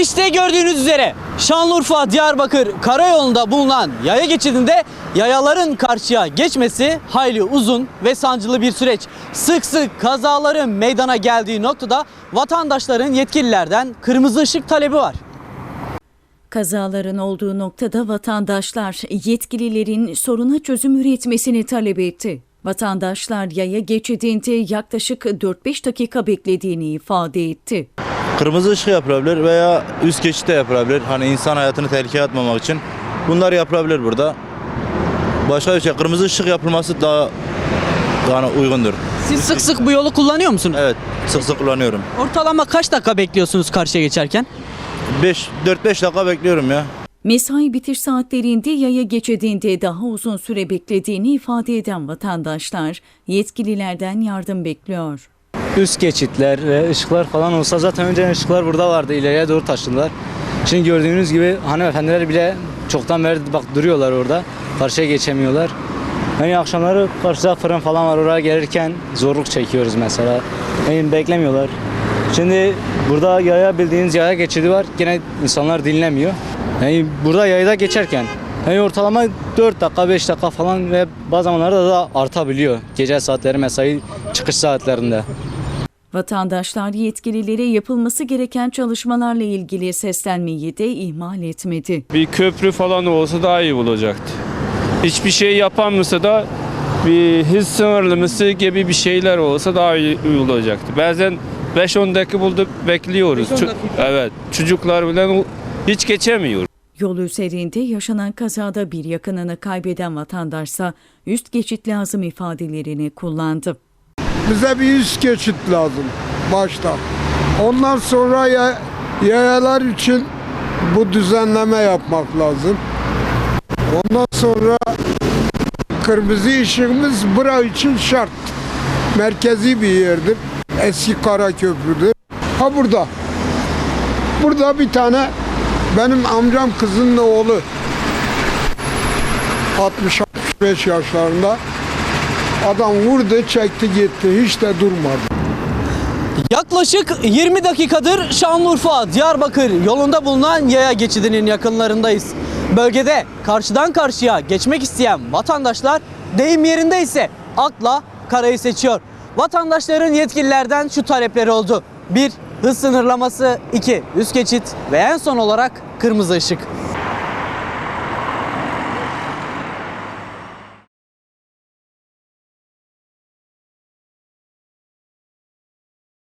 İşte gördüğünüz üzere Şanlıurfa Diyarbakır karayolunda bulunan yaya geçidinde yayaların karşıya geçmesi hayli uzun ve sancılı bir süreç. Sık sık kazaların meydana geldiği noktada vatandaşların yetkililerden kırmızı ışık talebi var. Kazaların olduğu noktada vatandaşlar yetkililerin soruna çözüm üretmesini talep etti. Vatandaşlar yaya geçidinde yaklaşık 4-5 dakika beklediğini ifade etti. Kırmızı ışık yapılabilir veya üst geçitte yapılabilir. Hani insan hayatını tehlikeye atmamak için. Bunlar yapılabilir burada. Başka bir şey, kırmızı ışık yapılması daha yani uygundur. Siz sık sık bu yolu kullanıyor musunuz? Evet, sık sık kullanıyorum. Ortalama kaç dakika bekliyorsunuz karşıya geçerken? 5 4-5 dakika bekliyorum ya. Mesai bitiş saatlerinde yaya geçidinde daha uzun süre beklediğini ifade eden vatandaşlar yetkililerden yardım bekliyor. Üst geçitler ışıklar falan olsa zaten önceden ışıklar burada vardı ileriye doğru taşındılar. Şimdi gördüğünüz gibi hanımefendiler bile çoktan beri bak duruyorlar orada. Karşıya geçemiyorlar. Hani akşamları karşıda fırın falan var oraya gelirken zorluk çekiyoruz mesela. Yani beklemiyorlar. Şimdi burada yaya bildiğiniz yaya geçidi var. Gene insanlar dinlemiyor. Yani burada yayda geçerken yani ortalama 4 dakika 5 dakika falan ve bazı zamanlarda da artabiliyor. Gece saatleri mesai çıkış saatlerinde. Vatandaşlar yetkililere yapılması gereken çalışmalarla ilgili seslenmeyi de ihmal etmedi. Bir köprü falan olsa daha iyi olacaktı. Hiçbir şey yapamasa da bir hız sınırlaması gibi bir şeyler olsa daha iyi olacaktı. Bazen 5-10 dakika bulduk bekliyoruz. Ço- evet. Çocuklar bile hiç geçemiyor. Yol üzerinde yaşanan kazada bir yakınını kaybeden vatandaşsa üst geçit lazım ifadelerini kullandı. Bize bir üst geçit lazım başta. Ondan sonra ya, yayalar için bu düzenleme yapmak lazım. Ondan sonra kırmızı ışığımız bura için şart. Merkezi bir yerdir. Eski kara köprüdür. Ha burada. Burada bir tane benim amcam kızının oğlu 60-65 yaşlarında Adam vurdu, çekti gitti. Hiç de durmadı. Yaklaşık 20 dakikadır Şanlıurfa Diyarbakır yolunda bulunan yaya geçidinin yakınlarındayız. Bölgede karşıdan karşıya geçmek isteyen vatandaşlar deyim yerinde ise akla karayı seçiyor. Vatandaşların yetkililerden şu talepleri oldu. 1. Hız sınırlaması 2. Üst geçit ve en son olarak kırmızı ışık.